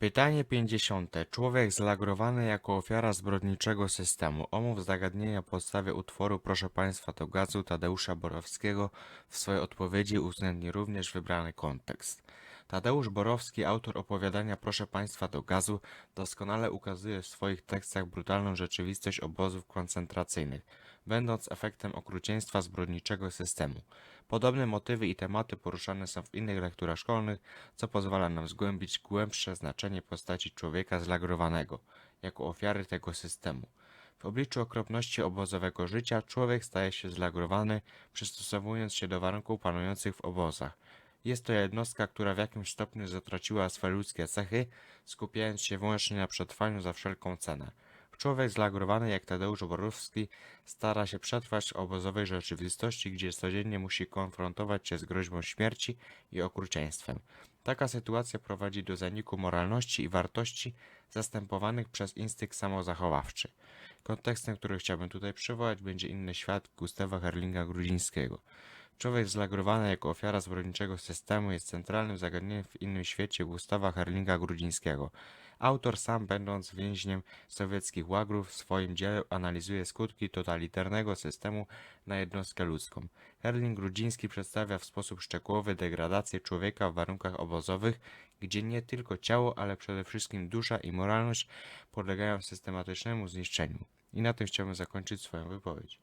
Pytanie 50. Człowiek zlagrowany jako ofiara zbrodniczego systemu. Omów zagadnienia podstawie utworu Proszę Państwa do gazu Tadeusza Borowskiego. W swojej odpowiedzi uwzględni również wybrany kontekst. Tadeusz Borowski, autor opowiadania Proszę Państwa do gazu, doskonale ukazuje w swoich tekstach brutalną rzeczywistość obozów koncentracyjnych, będąc efektem okrucieństwa zbrodniczego systemu. Podobne motywy i tematy poruszane są w innych lekturach szkolnych, co pozwala nam zgłębić głębsze znaczenie postaci człowieka zlagrowanego, jako ofiary tego systemu. W obliczu okropności obozowego życia człowiek staje się zlagrowany, przystosowując się do warunków panujących w obozach. Jest to jednostka, która w jakimś stopniu zatraciła swe ludzkie cechy, skupiając się wyłącznie na przetrwaniu za wszelką cenę. Człowiek zlagrowany jak Tadeusz Borowski stara się przetrwać w obozowej rzeczywistości, gdzie codziennie musi konfrontować się z groźbą śmierci i okrucieństwem. Taka sytuacja prowadzi do zaniku moralności i wartości zastępowanych przez instynkt samozachowawczy. Kontekstem, który chciałbym tutaj przywołać, będzie inny świat Gustawa Herlinga Grudzińskiego. Człowiek zlagrowany jako ofiara zbrodniczego systemu jest centralnym zagadnieniem w innym świecie Gustawa Herlinga Grudzińskiego. Autor sam, będąc więźniem sowieckich łagrów, w swoim dziele analizuje skutki totalitarnego systemu na jednostkę ludzką. Herling Grudziński przedstawia w sposób szczegółowy degradację człowieka w warunkach obozowych, gdzie nie tylko ciało, ale przede wszystkim dusza i moralność podlegają systematycznemu zniszczeniu. I na tym chciałbym zakończyć swoją wypowiedź.